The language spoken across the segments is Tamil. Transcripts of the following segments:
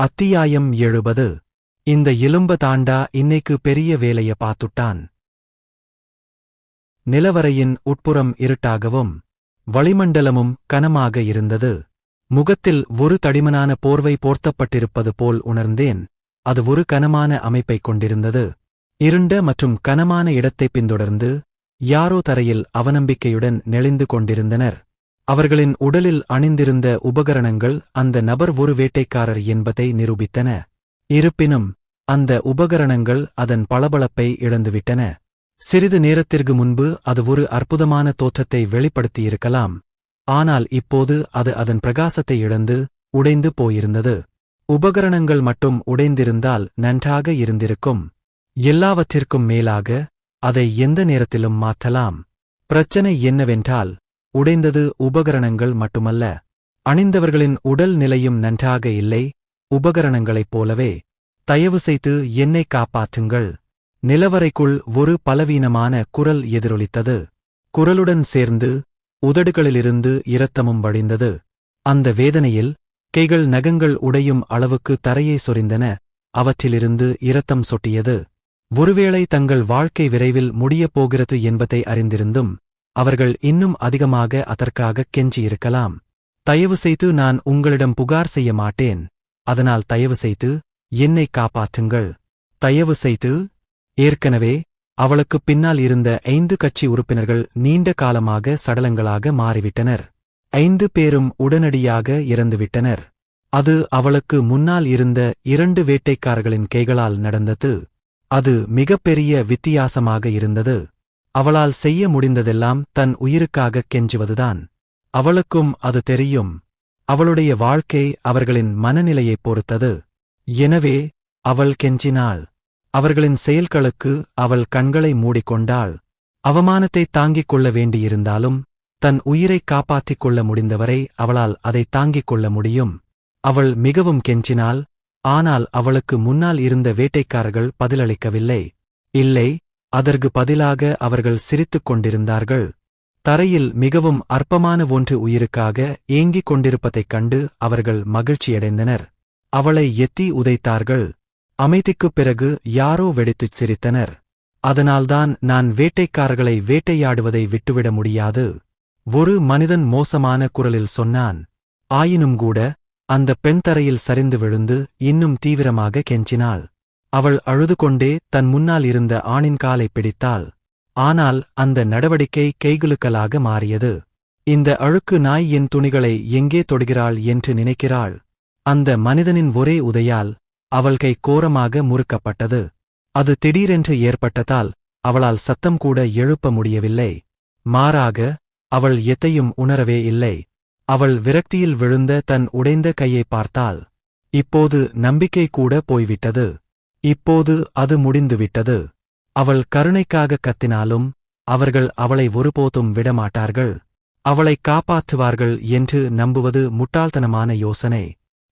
அத்தியாயம் எழுபது. இந்த இலும்ப தாண்டா இன்னைக்கு பெரிய வேலைய பார்த்துட்டான். நிலவரையின் உட்புறம் இருட்டாகவும் வளிமண்டலமும் கனமாக இருந்தது. முகத்தில் ஒரு தடிமனான போர்வை போர்த்தப்பட்டிருப்பது போல் உணர்ந்தேன். அது ஒரு கனமான அமைப்பைக் கொண்டிருந்தது. இருண்ட மற்றும் கனமான இடத்தைப் பின்தொடர்ந்து யாரோ தரையில் அவநம்பிக்கையுடன் நெளிந்து கொண்டிருந்தனர். அவர்களின் உடலில் அணிந்திருந்த உபகரணங்கள் அந்த நபர் ஒரு வேட்டைக்காரர் என்பதை நிரூபித்தன. இருப்பினும் அந்த உபகரணங்கள் அதன் பளபளப்பை இழந்துவிட்டன. சிறிது நேரத்திற்கு முன்பு அது ஒரு அற்புதமான தோற்றத்தை வெளிப்படுத்தியிருக்கலாம். ஆனால் இப்போது அது அதன் பிரகாசத்தை இழந்து உடைந்து போயிருந்தது. உபகரணங்கள் மட்டும் உடைந்திருந்தால் நன்றாக இருந்திருக்கும். எல்லாவற்றிற்கும் மேலாக அதை எந்த நேரத்திலும் மாற்றலாம். பிரச்சனை என்னவென்றால் உடைந்தது உபகரணங்கள் மட்டுமல்ல அணிந்தவர்களின் உடல் நிலையும் நன்றாக இல்லை உபகரணங்களைப் போலவே தயவு செய்து என்னை காப்பாற்றுங்கள். நிலவரைக்குள் ஒரு பலவீனமான குரல் எதிரொலித்தது. குரலுடன் சேர்ந்து உதடுகளிலிருந்து இரத்தமும் வழிந்தது. அந்த வேதனையில் கைகள் நகங்கள் உடையும் அளவுக்கு தரையை சொரிந்தன அவற்றிலிருந்து இரத்தம் சொட்டியது. ஒருவேளை தங்கள் வாழ்க்கை விரைவில் முடியப் போகிறது என்பதை அறிந்திருந்தும் அவர்கள் இன்னும் அதிகமாக அதற்காக கெஞ்சியிருக்கலாம். தயவு செய்து நான் உங்களிடம் புகார் செய்ய மாட்டேன். அதனால் தயவு செய்து என்னை காப்பாற்றுங்கள். தயவு செய்து ஏற்கனவே அவளுக்குப் பின்னால் இருந்த ஐந்து கட்சி உறுப்பினர்கள் நீண்ட காலமாக சடலங்களாக மாறிவிட்டனர். ஐந்து பேரும் உடனடியாக இறந்துவிட்டனர். அது அவளுக்கு முன்னால் இருந்த இரண்டு வேட்டைக்காரர்களின் கைகளால் நடந்தது. அது மிகப்பெரிய வித்தியாசமாக இருந்தது. அவளால் செய்ய முடிந்ததெல்லாம் தன் உயிருக்காகக் கெஞ்சுவதுதான். அவளுக்கும் அது தெரியும். அவளுடைய வாழ்க்கை அவர்களின் மனநிலையைப் பொறுத்தது. எனவே அவள் கெஞ்சினாள். அவர்களின் செயல்களுக்கு அவள் கண்களை மூடிக்கொண்டாள். அவமானத்தை தாங்கிக் கொள்ள வேண்டியிருந்தாலும் தன் உயிரைக் காப்பாற்றிக் கொள்ள முடிந்தவரை அவளால் அதை தாங்கிக் கொள்ள முடியும். அவள் மிகவும் கெஞ்சினாள். ஆனால் அவளுக்கு முன்னால் இருந்த வேட்டைக்காரர்கள் பதிலளிக்கவில்லை. இல்லை அதற்கு பதிலாக அவர்கள் சிரித்துக் கொண்டிருந்தார்கள். தரையில் மிகவும் அற்பமான ஒன்று உயிருக்காக ஏங்கிக் கொண்டிருப்பதைக் கண்டு அவர்கள் மகிழ்ச்சியடைந்தனர். அவளை எத்தி உதைத்தார்கள். அமைதிக்குப் பிறகு யாரோ வெடித்துச் சிரித்தனர். அதனால்தான் நான் வேட்டைக்காரர்களை வேட்டையாடுவதை விட்டுவிட முடியாது. ஒரு மனிதன் மோசமான குரலில் சொன்னான். ஆயினும்கூட அந்த பெண் தரையில் சரிந்து விழுந்து இன்னும் தீவிரமாக கெஞ்சினாள். அவள் அழுது கொண்டே தன் முன்னால் இருந்த ஆணின் காலை பிடித்தாள். ஆனால் அந்த நடவடிக்கை கைகுலுக்கலாக மாறியது. இந்த அழுக்கு நாய் என் துணிகளை எங்கே தொடுகிறாள் என்று நினைக்கிறாள். அந்த மனிதனின் ஒரே உதையால் அவள் கை கோரமாக முறுக்கப்பட்டது. அது திடீரென்று ஏற்பட்டதால் அவளால் சத்தம் கூட எழுப்ப முடியவில்லை. மாறாக அவள் எத்தையும் உணரவே இல்லை. அவள் விரக்தியில் விழுந்த தன் உடைந்த கையை பார்த்தாள். இப்போது நம்பிக்கை கூட போய்விட்டது. இப்போது அது முடிந்துவிட்டது. அவள் கருணைக்காக கத்தினாலும் அவர்கள் அவளை ஒருபோதும் விடமாட்டார்கள். அவளை காப்பாற்றுவார்கள் என்று நம்புவது முட்டாள்தனமான யோசனை.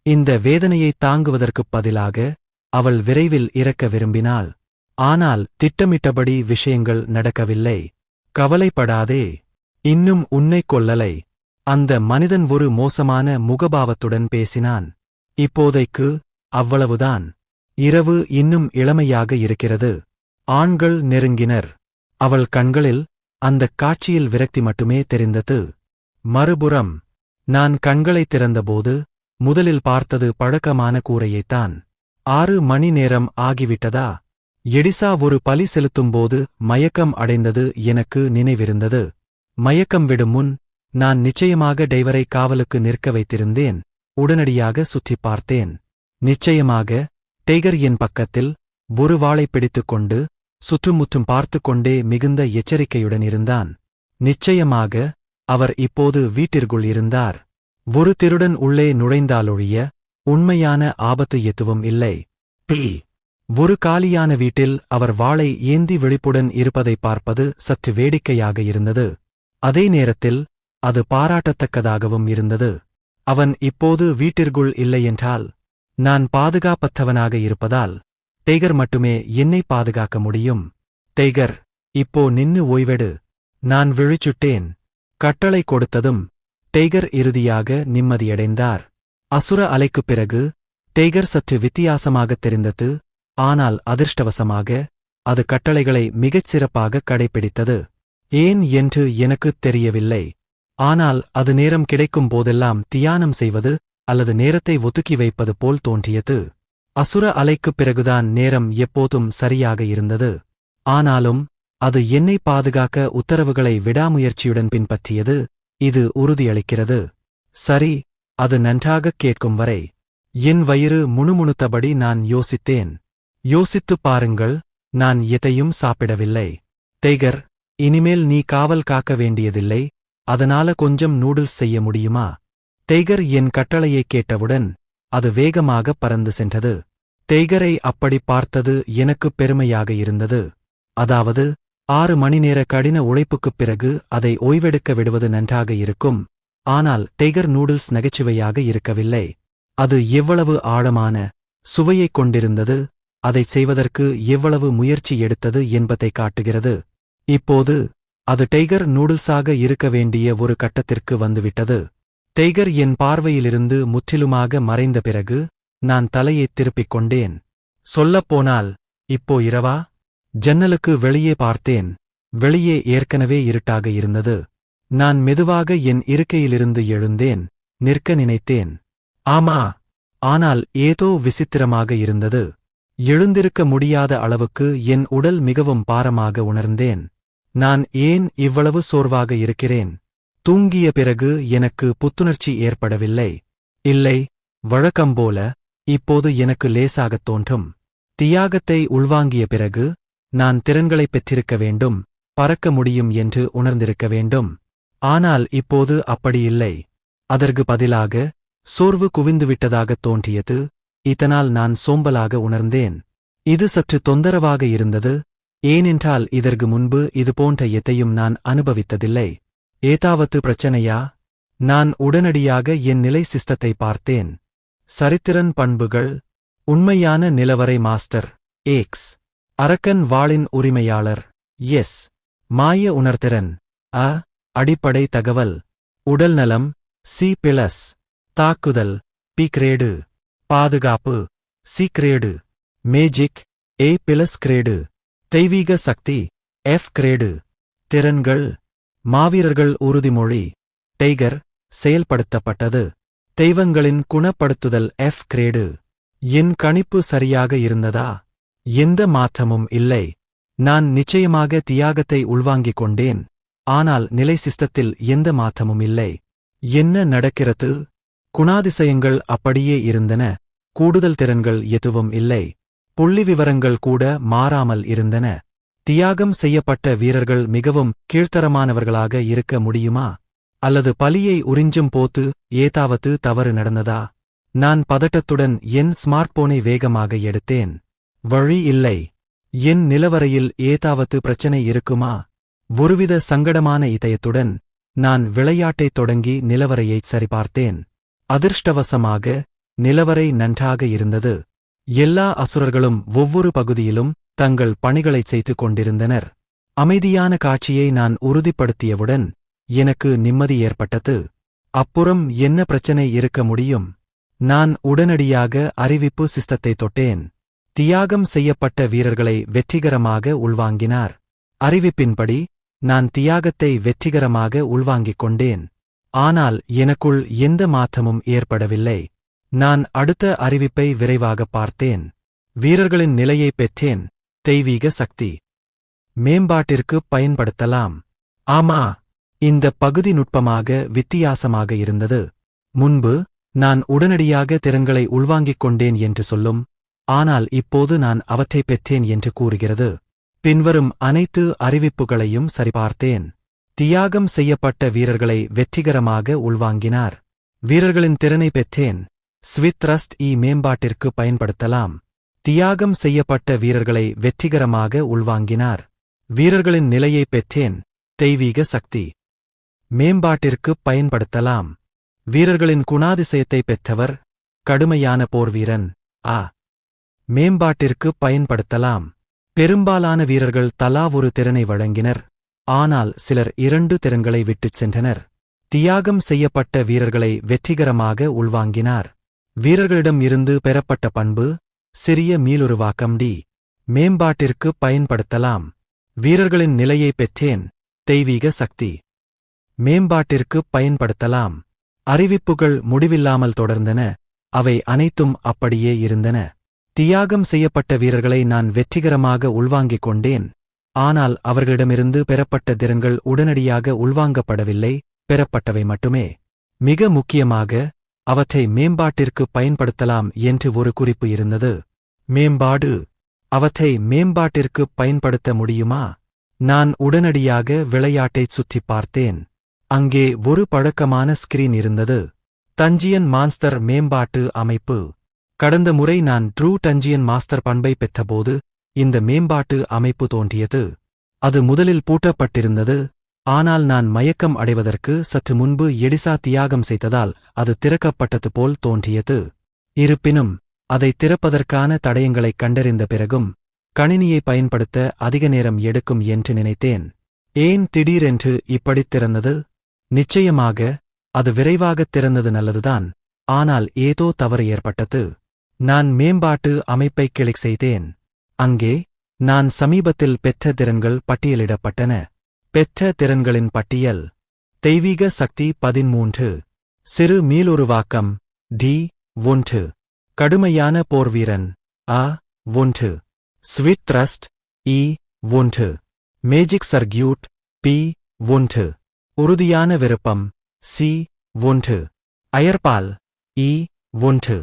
இந்த வேதனையை தாங்குவதற்குப் பதிலாக அவள் விரைவில் இறக்க விரும்பினாள். ஆனால் திட்டமிட்டபடி விஷயங்கள் நடக்கவில்லை. கவலைப்படாதே. இன்னும் உன்னைக் கொல்லலை. அந்த மனிதன் ஒரு மோசமான முகபாவத்துடன் பேசினான். இப்போதைக்கு அவ்வளவுதான். இரவு இன்னும் இளமையாக இருக்கிறது. ஆண்கள் நெருங்கினர். அவள் கண்களில் அந்தக் காட்சியில் விரக்தி மட்டுமே தெரிந்தது. மறுபுறம் நான் கண்களை திறந்தபோது முதலில் பார்த்தது பழக்கமான கூரையைத்தான். ஆறு மணி நேரம் ஆகிவிட்டதா? எடிசா ஒரு பலி செலுத்தும்போது மயக்கம் அடைந்தது எனக்கு நினைவிருந்தது. மயக்கம் விடும் முன் நான் நிச்சயமாக டைவரை காவலுக்கு நிற்க வைத்திருந்தேன். உடனடியாக சுற்றிப் பார்த்தேன். நிச்சயமாக டேகர் என் பக்கத்தில் ஒரு வாளை பிடித்துக் கொண்டு சுற்றுமுற்றும் பார்த்து கொண்டே மிகுந்த எச்சரிக்கையுடன் இருந்தான். நிச்சயமாக அவர் இப்போது வீட்டிற்குள் இருந்தார். ஒரு திருடன் உள்ளே நுழைந்தாலொழிய உண்மையான ஆபத்து எதுவும் இல்லை. பி. ஒரு காலியான வீட்டில் அவர் வாளை ஏந்தி விழிப்புடன் இருப்பதை பார்ப்பது சற்று வேடிக்கையாக இருந்தது. அதே நேரத்தில் அது பாராட்டத்தக்கதாகவும் இருந்தது. அவன் இப்போது வீட்டிற்குள் இல்லையென்றால் நான் பாதுகாப்பத்தவனாக இருப்பதால் டெய்கர் மட்டுமே என்னை பாதுகாக்க முடியும். டெய்கர் இப்போ நின்னு ஓய்வெடு. நான் விழிச்சுட்டேன். கட்டளை கொடுத்ததும் டெய்கர் இறுதியாக நிம்மதியடைந்தார். அசுர அலைக்குப் பிறகு டெய்கர் சற்று வித்தியாசமாகத் தெரிந்தது. ஆனால் அதிர்ஷ்டவசமாக அது கட்டளைகளை மிகச் சிறப்பாக கடைப்பிடித்தது. ஏன் என்று எனக்குத் தெரியவில்லை. ஆனால் அது நேரம் கிடைக்கும் போதெல்லாம் தியானம் செய்வது அல்லது நேரத்தை ஒதுக்கி வைப்பது போல் தோன்றியது. அசுர அலைக்குப் பிறகுதான் நேரம் எப்போதும் சரியாக இருந்தது. ஆனாலும் அது என்னை பாதுகாக்க உத்தரவுகளை விடாமுயற்சியுடன் பின்பற்றியது. இது உறுதியளிக்கிறது. சரி அது நன்றாகக் கேட்கும் வரை. என் வயிறு முணுமுணுத்தபடி நான் யோசித்தேன். யோசித்துப் பாருங்கள் நான் எதையும் சாப்பிடவில்லை. டெய்கர் இனிமேல் நீ காவல் காக்க வேண்டியதில்லை. அதனால கொஞ்சம் நூடுல்ஸ் செய்ய முடியுமா? தேகர் என் கட்டளையைக் கேட்டவுடன் அது வேகமாக பறந்து சென்றது. டெய்கரை அப்படி பார்த்தது எனக்குப் பெருமையாக இருந்தது. அதாவது ஆறு மணி நேர கடின உழைப்புக்குப் பிறகு அதை ஓய்வெடுக்க விடுவது நன்றாக இருக்கும். ஆனால் தேகர் நூடுல்ஸ் நகைச்சுவையாக இருக்கவில்லை. அது எவ்வளவு ஆழமான சுவையைக் கொண்டிருந்தது அதைச் செய்வதற்கு எவ்வளவு முயற்சி எடுத்தது என்பதை காட்டுகிறது. இப்போது அது டைகர் நூடுல்ஸாக இருக்க வேண்டிய ஒரு கட்டத்திற்கு வந்துவிட்டது. டெய்கர் என் பார்வையிலிருந்து முற்றிலுமாக மறைந்த பிறகு நான் தலையைத் திருப்பிக் கொண்டேன். சொல்லப்போனால் இப்போ இரவா? ஜன்னலுக்கு வெளியே பார்த்தேன். வெளியே ஏற்கனவே இருட்டாக இருந்தது. நான் மெதுவாக என் இருக்கையிலிருந்து எழுந்தேன். நிற்க நினைத்தேன். ஆமா ஆனால் ஏதோ விசித்திரமாக இருந்தது. எழுந்திருக்க முடியாத அளவுக்கு என் உடல் மிகவும் பாரமாக உணர்ந்தேன். நான் ஏன் இவ்வளவு சோர்வாக இருக்கிறேன்? தூங்கிய பிறகு எனக்கு புத்துணர்ச்சி ஏற்படவில்லை. இல்லை வழக்கம்போல இப்போது எனக்கு லேசாகத் தோன்றும். தியாகத்தை உள்வாங்கிய பிறகு நான் திறன்களைப் பெற்றிருக்க வேண்டும் பறக்க முடியும் என்று உணர்ந்திருக்க வேண்டும். ஆனால் இப்போது அப்படியில்லை அதற்கு பதிலாக சோர்வு குவிந்துவிட்டதாகத் தோன்றியது இதனால் நான் சோம்பலாக உணர்ந்தேன். இது சற்று தொந்தரவாக இருந்தது ஏனென்றால் இதற்கு முன்பு இதுபோன்ற எதையும் நான் அனுபவித்ததில்லை. ஏதாவது பிரச்சனையா? நான் உடனடியாக என் நிலை சிஸ்டத்தை பார்த்தேன். சரித்திரன் பண்புகள். உண்மையான நிலவரை மாஸ்டர். ஏக்ஸ் அரக்கன் வாளின் உரிமையாளர். எஸ் மாய உணர்திறன். அ அடிப்படை தகவல். உடல்நலம் சி பிளஸ். தாக்குதல். பி கிரேடு பாதுகாப்பு. C grade magic A plus grade தெய்வீக சக்தி. எஃப் கிரேடு திறன்கள். மாவீரர்கள் உறுதிமொழி டைகர் செயல்படுத்தப்பட்டது. தெய்வங்களின் குணப்படுத்துதல் எஃப் கிரேடு என் கணிப்பு சரியாக இருந்ததா? எந்த மாற்றமும் இல்லை. நான் நிச்சயமாக தியாகத்தை உள்வாங்கிக் கொண்டேன். ஆனால் நிலை சிஸ்டத்தில் எந்த மாற்றமும் இல்லை. என்ன நடக்கிறது? குணாதிசயங்கள் அப்படியே இருந்தன. கூடுதல் திறன்கள் எதுவும் இல்லை. புள்ளி விவரங்கள் கூட மாறாமல் இருந்தன. தியாகம் செய்யப்பட்ட வீரர்கள் மிகவும் கீழ்த்தரமானவர்களாக இருக்க முடியுமா? அல்லது பலியை உறிஞ்சும் போத்து ஏதாவது தவறு நடந்ததா? நான் பதட்டத்துடன் என் ஸ்மார்ட்போனை வேகமாக எடுத்தேன். வழி இல்லை. என் நிலவரையில் ஏதாவது பிரச்சனை இருக்குமா? ஒருவித சங்கடமான இதயத்துடன் நான் விளையாட்டைத் தொடங்கி நிலவரையைச் சரிபார்த்தேன். அதிர்ஷ்டவசமாக நிலவரை நன்றாக இருந்தது. எல்லா அசுரர்களும் ஒவ்வொரு பகுதியிலும் தங்கள் பணிகளைச் செய்து கொண்டிருந்தனர் அமைதியான காட்சியை நான் உறுதிப்படுத்தியவுடன் எனக்கு நிம்மதி ஏற்பட்டது. அப்புறம் என்ன பிரச்சனை இருக்க முடியும்? நான் உடனடியாக அறிவிப்பு சிஸ்டத்தை தொட்டேன். தியாகம் செய்யப்பட்ட வீரர்களை வெற்றிகரமாக உள்வாங்கினார். அறிவிப்பின்படி நான் தியாகத்தை வெற்றிகரமாக உள்வாங்கிக் கொண்டேன். ஆனால் எனக்குள் எந்த மாற்றமும் ஏற்படவில்லை. நான் அடுத்த அறிவிப்பை விரைவாக பார்த்தேன். வீரர்களின் நிலையை பெற்றேன். தெய்வீக சக்தி. மேம்பாட்டிற்கு பயன்படுத்தலாம். ஆமா இந்த பகுதி நுட்பமாக வித்தியாசமாக இருந்தது. முன்பு நான் உடனடியாக திறன்களை உள்வாங்கிக் கொண்டேன் என்று சொல்லும் ஆனால் இப்போது நான் அவற்றை பெற்றேன் என்று கூறுகிறது. பின்வரும் அனைத்து அறிவிப்புகளையும் சரிபார்த்தேன். தியாகம் செய்யப்பட்ட வீரர்களை வெற்றிகரமாக உள்வாங்கினார். வீரர்களின் திறனை பெற்றேன். ஸ்வித்ரஸ்ட் இ மேம்பாட்டிற்கு பயன்படுத்தலாம். தியாகம் செய்யப்பட்ட வீரர்களை வெற்றிகரமாக உள்வாங்கினார். வீரர்களின் நிலையை பெற்றேன் தெய்வீக சக்தி. மேம்பாட்டிற்கு பயன்படுத்தலாம். வீரர்களின் குணாதிசயத்தை பெற்றவர் கடுமையான போர்வீரன் ஆ. மேம்பாட்டிற்கு பயன்படுத்தலாம். பெரும்பாலான வீரர்கள் தலா ஒரு திறனை வழங்கினர். ஆனால் சிலர் இரண்டு திறன்களை விட்டுச் சென்றனர். தியாகம் செய்யப்பட்ட வீரர்களை வெற்றிகரமாக உள்வாங்கினார். வீரர்களிடம் இருந்து பெறப்பட்ட பண்பு சிறிய மீளுருவாக்கம் டி. மேம்பாட்டிற்கு பயன்படுத்தலாம். வீரர்களின் நிலையை பெற்றேன். தெய்வீக சக்தி. மேம்பாட்டிற்கு பயன்படுத்தலாம். அறிவிப்புகள் முடிவில்லாமல் தொடர்ந்தன. அவை அனைத்தும் அப்படியே இருந்தன. தியாகம் செய்யப்பட்ட வீரர்களை நான் வெற்றிகரமாக உள்வாங்கிக் கொண்டேன். ஆனால் அவர்களிடமிருந்து பெறப்பட்ட திறன்கள் உடனடியாக உள்வாங்கப்படவில்லை. பெறப்பட்டவை மட்டுமே. மிக முக்கியமாக அவற்றை மேம்பாட்டிற்கு பயன்படுத்தலாம் என்று ஒரு குறிப்பு இருந்தது. மேம்பாடு. அவற்றை மேம்பாட்டிற்கு பயன்படுத்த முடியுமா? நான் உடனடியாக விளையாட்டைச் சுற்றி பார்த்தேன். அங்கே ஒரு பழக்கமான ஸ்கிரீன் இருந்தது. தஞ்சியன் மான்ஸ்டர் மேம்பாட்டு அமைப்பு. கடந்த முறை நான் ட்ரூ டஞ்சியன் மாஸ்டர் பண்பை பெற்றபோது இந்த மேம்பாட்டு அமைப்பு தோன்றியது. அது முதலில் பூட்டப்பட்டிருந்தது. ஆனால் நான் மயக்கம் அடைவதற்கு சற்று முன்பு எடிசா தியாகம் செய்ததால் அது திறக்கப்பட்டது போல் தோன்றியது. இருப்பினும் அதை திறப்பதற்கான தடயங்களைக் கண்டறிந்த பிறகும் கணினியை பயன்படுத்த அதிக நேரம் எடுக்கும் என்று நினைத்தேன். ஏன் திடீரென்று இப்படித் திறந்தது? நிச்சயமாக அது விரைவாகத் திறந்தது நல்லதுதான். ஆனால் ஏதோ தவறு ஏற்பட்டது. நான் மேம்பாட்டு அமைப்பைக் கிளிக் செய்தேன். அங்கே நான் சமீபத்தில் பெற்ற திறன்கள் பட்டியலிடப்பட்டன. பெற்ற திறன்களின் பட்டியல். தெய்வீக சக்தி பதிமூன்று சிறு மீளுருவாக்கம். டி. ஒன்று. கடுமையான போர்வீரன். அ ஒன்று. Sweet thrust. இ. ஒன்று. Magic circuit. பி. ஒன்று. உறுதியான விருப்பம். சி. ஒன்று. அயர்பால். இ. ஒன்று.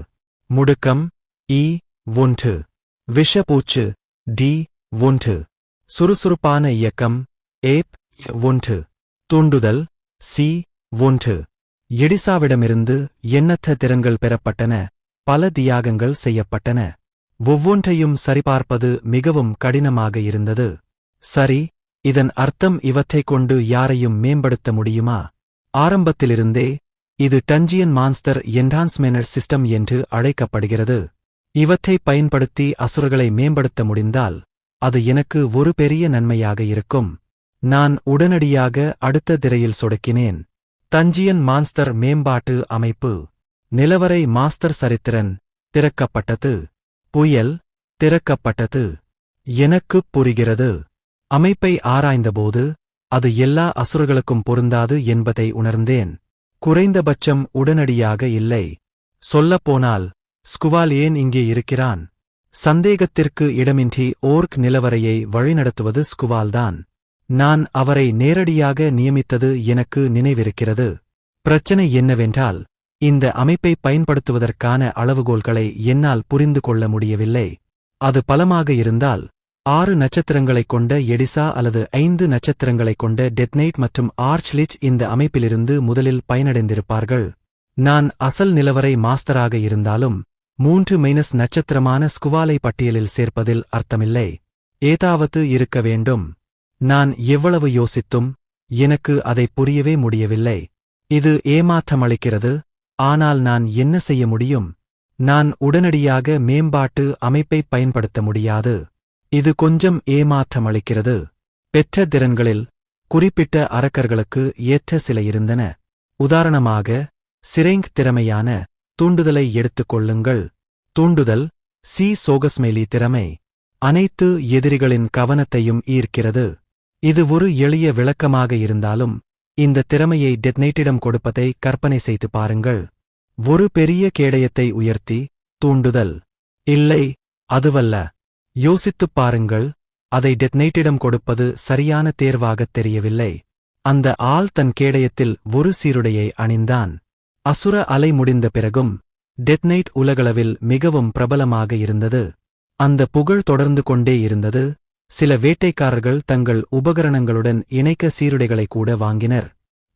முடுக்கம். இ. ஒன்று. விஷபூச்சு டி. ஒன்று. சுறுசுறுப்பான இயக்கம். ஏப் ஒன்று தூண்டுதல் சி ஒன்று. எடிசாவிடமிருந்து எண்ணற்ற திறன்கள் பெறப்பட்டன பல தியாகங்கள் செய்யப்பட்டன. ஒவ்வொன்றையும் சரிபார்ப்பது மிகவும் கடினமாக இருந்தது. சரி இதன் அர்த்தம் இவற்றைக் கொண்டு யாரையும் மேம்படுத்த முடியுமா? ஆரம்பத்திலிருந்தே இது டஞ்சியன் மான்ஸ்டர் என்டான்ஸ்மேனர் சிஸ்டம் என்று அழைக்கப்படுகிறது. இவற்றை பயன்படுத்தி அசுரர்களை மேம்படுத்த முடிந்தால் அது எனக்கு ஒரு பெரிய நன்மையாக இருக்கும். நான் உடனடியாக அடுத்த திரையில் சொடுக்கினேன். தஞ்சியன் மான்ஸ்டர் மேம்பாட்டு அமைப்பு. நிலவரை மாஸ்டர் சரித்திரன். திறக்கப்பட்டது. புயல். திறக்கப்பட்டது. எனக்குப் புரிகிறது. அமைப்பை ஆராய்ந்தபோது அது எல்லா அசுரர்களுக்கும் பொருந்தாது என்பதை உணர்ந்தேன். குறைந்தபட்சம் உடனடியாக இல்லை. சொல்லப்போனால் ஸ்குவால் ஏன் இங்கே இருக்கிறான்? சந்தேகத்திற்கு இடமின்றி ஓர்க் நிலவரையை வழிநடத்துவது ஸ்குவால்தான். நான் அவரை நேரடியாக நியமித்தது எனக்கு நினைவிருக்கிறது. பிரச்சனை என்னவென்றால் இந்த அமைப்பை பயன்படுத்துவதற்கான அளவுகோல்களை என்னால் புரிந்து கொள்ள முடியவில்லை. அது பலமாக இருந்தால் ஆறு நட்சத்திரங்களைக் கொண்ட எடிசா அல்லது ஐந்து நட்சத்திரங்களைக் கொண்ட டெத்னைட் மற்றும் ஆர்ச்லிச் இந்த அமைப்பிலிருந்து முதலில் பயனடைந்திருப்பார்கள். நான் அசல் நிலவரை மாஸ்டராக இருந்தாலும் மூன்று மைனஸ் நட்சத்திரமான ஸ்குவாலை பட்டியலில் சேர்ப்பதில் அர்த்தமில்லை. ஏதாவது இருக்க வேண்டும். நான் எவ்வளவு யோசித்தும் எனக்கு அதை புரியவே முடியவில்லை. இது ஏமாற்றமளிக்கிறது. ஆனால் நான் என்ன செய்ய முடியும்? நான் உடனடியாக மேம்பாட்டு அமைப்பை பயன்படுத்த முடியாது. இது கொஞ்சம் ஏமாற்றமளிக்கிறது. பெற்ற திறன்களில் குறிப்பிட்ட அரக்கர்களுக்கு ஏற்ற சில இருந்தன. உதாரணமாக சிரெங்க் திறமையான தூண்டுதலை எடுத்துக் கொள்ளுங்கள். தூண்டுதல் சி சோகஸ்மெலி திறமை. அனைத்து எதிரிகளின் கவனத்தையும் ஈர்க்கிறது. இது ஒரு எளிய விளக்கமாக இருந்தாலும் இந்த திறமையை டெத்னைட்டிடம் கொடுப்பதை கற்பனை செய்து பாருங்கள். ஒரு பெரிய கேடயத்தை உயர்த்தி தூண்டுதல். இல்லை அதுவல்ல. யோசித்துப் பாருங்கள் அதை டெத்னைட்டிடம் கொடுப்பது சரியான தேர்வாகத் தெரியவில்லை. அந்த ஆள் தன் கேடயத்தில் ஒரு சீருடையை அணிந்தான். அசுர அலை முடிந்த பிறகும் டெத்னைட் உலகளவில் மிகவும் பிரபலமாக இருந்தது. அந்த புகழ் தொடர்ந்து கொண்டே இருந்தது. சில வேட்டைக்காரர்கள் தங்கள் உபகரணங்களுடன் இணைக்க சீருடைகளை கூட வாங்கினர்.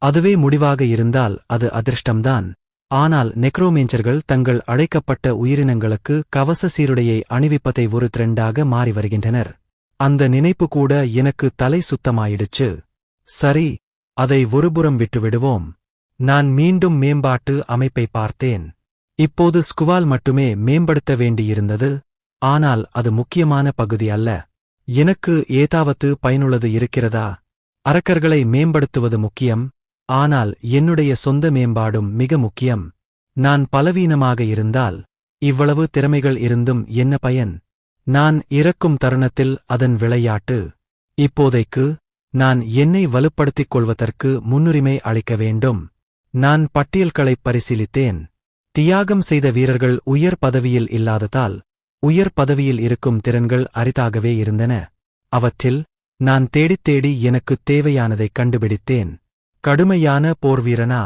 அதுவே முடிவாக இருந்தால் அது அதிர்ஷ்டம்தான். ஆனால் நெக்ரோமேஞ்சர்கள் தங்கள் அழைக்கப்பட்ட உயிரினங்களுக்கு கவச சீருடையை அணிவிப்பதை ஒரு திரண்டாக மாறி வருகின்றனர். அந்த நினைப்பு கூட எனக்கு தலை சுத்தமாயிடுச்சு. சரி அதை ஒருபுறம் விட்டுவிடுவோம். நான் மீண்டும் மேம்பாட்டு அமைப்பை பார்த்தேன். இப்போது ஸ்குவால் மட்டுமே மேம்படுத்த வேண்டியிருந்தது. ஆனால் அது முக்கியமான பகுதி அல்ல. எனக்கு ஏதாவது பயனுள்ளது இருக்கிறதா? அரக்கர்களை மேம்படுத்துவது முக்கியம் ஆனால் என்னுடைய சொந்த மேம்பாடும் மிக முக்கியம். நான் பலவீனமாக இருந்தால் இவ்வளவு திறமைகள் இருந்தும் என்ன பயன்? நான் இறக்கும் தருணத்தில் அதன் விளையாட்டு. இப்போதைக்கு நான் என்னை வலுப்படுத்திக் கொள்வதற்கு முன்னுரிமை அளிக்க வேண்டும். நான் பட்டியல்களைப் பரிசீலித்தேன். தியாகம் செய்த வீரர்கள் உயர் பதவியில் இல்லாததால் உயர் பதவியில் இருக்கும் திறன்கள் அரிதாகவே இருந்தன. அவற்றில் நான் தேடித் தேடி எனக்குத் தேவையானதைக் கண்டுபிடித்தேன். கடுமையான போர்வீரனா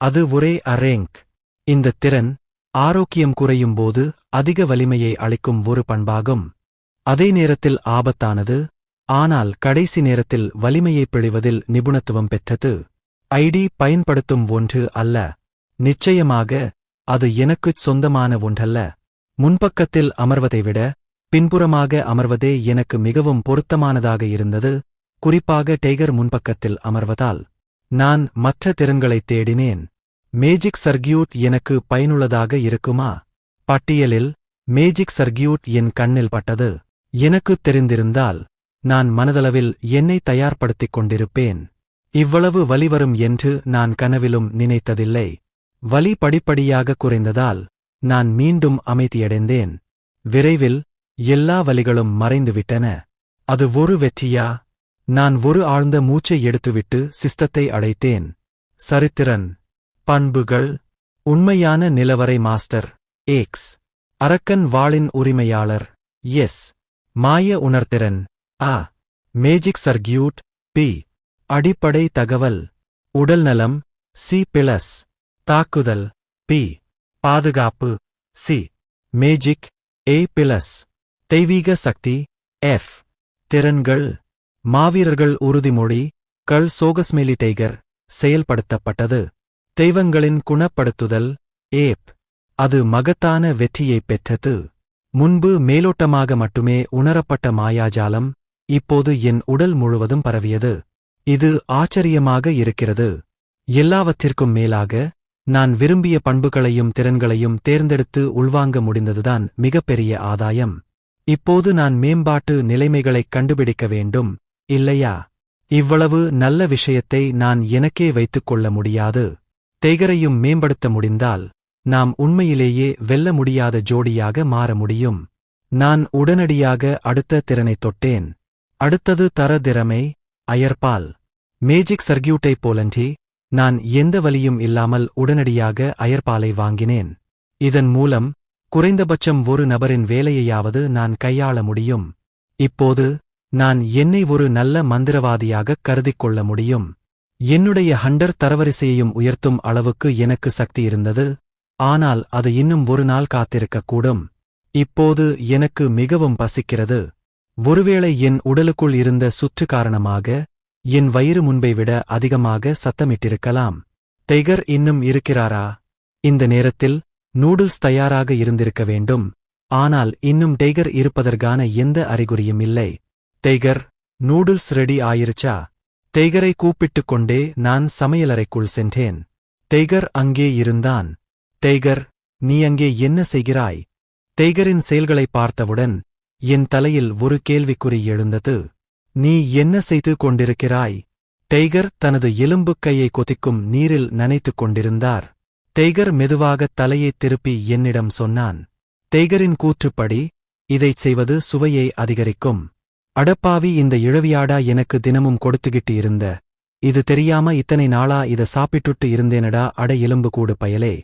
அது ஒரே அரேங்க். இந்தத் திறன் ஆரோக்கியம் குறையும்போது அதிக வலிமையை அளிக்கும் ஒரு பண்பாகும். அதே நேரத்தில் ஆபத்தானது ஆனால் கடைசி நேரத்தில் வலிமையைப் பிழிவதில் நிபுணத்துவம் பெற்றது. ஐடி பயன்படுத்தும் ஒன்று அல்ல. நிச்சயமாக அது எனக்குச் சொந்தமான ஒன்றல்ல. முன்பக்கத்தில் அமர்வதை விட பின்புறமாக அமர்வதே எனக்கு மிகவும் பொருத்தமானதாக இருந்தது. குறிப்பாக டெய்கர் முன்பக்கத்தில் அமர்வதால் நான் மற்ற திறன்களைத் தேடினேன். மேஜிக் சர்க்கியூட் எனக்கு பயனுள்ளதாக இருக்குமா? பட்டியலில் மேஜிக் சர்க்கியூட் என் கண்ணில் பட்டது. எனக்குத் தெரிந்திருந்தால் நான் மனதளவில் என்னை தயார்படுத்திக் கொண்டிருப்பேன். இவ்வளவு வலி வரும் என்று நான் கனவிலும் நினைத்ததில்லை. வலி படிப்படியாக குறைந்ததால் நான் மீண்டும் அமைதியடைந்தேன். விரைவில் எல்லா வலிகளும் மறைந்துவிட்டன. அது ஒரு வெற்றியா? நான் ஒரு ஆழ்ந்த மூச்சை எடுத்துவிட்டு சிஸ்டத்தை அடைத்தேன் சரித்திரன். பண்புகள். உண்மையான நிலவரை மாஸ்டர். ஏக்ஸ். அரக்கன் வாளின் உரிமையாளர். எஸ். மாய உணர்திறன். ஆ. Magic circuit B. அடிப்படை தகவல். உடல்நலம். சி. பிளஸ். தாக்குதல். பி. பாதுகாப்பு. சி மேஜிக் ஏ பிளஸ் தெய்வீக சக்தி. எஃப் திறன்கள். மாவீரர்கள் உறுதிமொழி. கள் சோகஸ்மெலி டைகர். செயல்படுத்தப்பட்டது. தெய்வங்களின் குணப்படுத்துதல். ஏப் அது மகத்தான வெற்றியைப் பெற்றது. முன்பு மேலோட்டமாக மட்டுமே உணரப்பட்ட மாயாஜாலம். இப்போது என் உடல் முழுவதும் பரவியது. இது ஆச்சரியமாக இருக்கிறது. எல்லாவற்றிற்கும் மேலாக நான் விரும்பிய பண்புகளையும் திறன்களையும் தேர்ந்தெடுத்து உள்வாங்க முடிந்ததுதான் மிகப்பெரிய ஆதாயம். இப்போது நான் மேம்பாட்டு நிலைமைகளைக் கண்டுபிடிக்க வேண்டும் இல்லையா? இவ்வளவு நல்ல விஷயத்தை நான் எனக்கே வைத்துக் கொள்ள முடியாது. தேகரையும் மேம்படுத்த முடிந்தால் நாம் உண்மையிலேயே வெல்ல முடியாத ஜோடியாக மாற முடியும். நான் உடனடியாக அடுத்த திறனைத் தொட்டேன். அடுத்தது தர திறமை அயர்பால். மேஜிக் சர்க்கியூட்டைப் போலன்றி நான் எந்த வலியும் இல்லாமல் உடனடியாக அயர்பாலை வாங்கினேன். இதன் மூலம் குறைந்தபட்சம் ஒரு நபரின் வேலையையாவது நான் கையாள முடியும். இப்போது நான் என்னை ஒரு நல்ல மந்திரவாதியாகக் கருதிக் கொள்ள முடியும். என்னுடைய ஹண்டர் தரவரிசையையும் உயர்த்தும் அளவுக்கு எனக்கு சக்தி இருந்தது. ஆனால் அது இன்னும் ஒரு நாள் காத்திருக்கக்கூடும். இப்போது எனக்கு மிகவும் பசிக்கிறது. ஒருவேளை என் உடலுக்குள் இருந்த சுற்று காரணமாக என் வயிறு முன்பை விட அதிகமாக சத்தமிட்டிருக்கலாம். டைகர் இன்னும் இருக்கிறாரா? இந்த நேரத்தில் நூடுல்ஸ் தயாராக இருந்திருக்க வேண்டும். ஆனால் இன்னும் டைகர் இருப்பதற்கான எந்த அறிகுறியும் இல்லை. டைகர் நூடுல்ஸ் ரெடி ஆயிருச்சா? டைகரை கூப்பிட்டுக் கொண்டே நான் சமையலறைக்குள் சென்றேன். டைகர் அங்கே இருந்தான். டைகர் நீ அங்கே என்ன செய்கிறாய்? டைகரின் செயல்களைப் பார்த்தவுடன் என் தலையில் ஒரு கேள்விக்குறி எழுந்தது. நீ என்ன செய்து கொண்டிருக்கிறாய்? டைகர் தனது எலும்புக் கையை கொதிக்கும் நீரில் நனைத்துக் கொண்டிருந்தார். டைகர் மெதுவாகத் தலையைத் திருப்பி என்னிடம் சொன்னான். டைகரின் கூற்றுப்படி இதைச் செய்வது சுவையை அதிகரிக்கும். அடப்பாவி இந்த இழவியாடா எனக்கு தினமும் கொடுத்துகிட்டு இருந்த. இது தெரியாம இத்தனை நாளா இத சாப்பிட்டுட்டு இருந்தேனடா அட எலும்பு கூடு பயலே.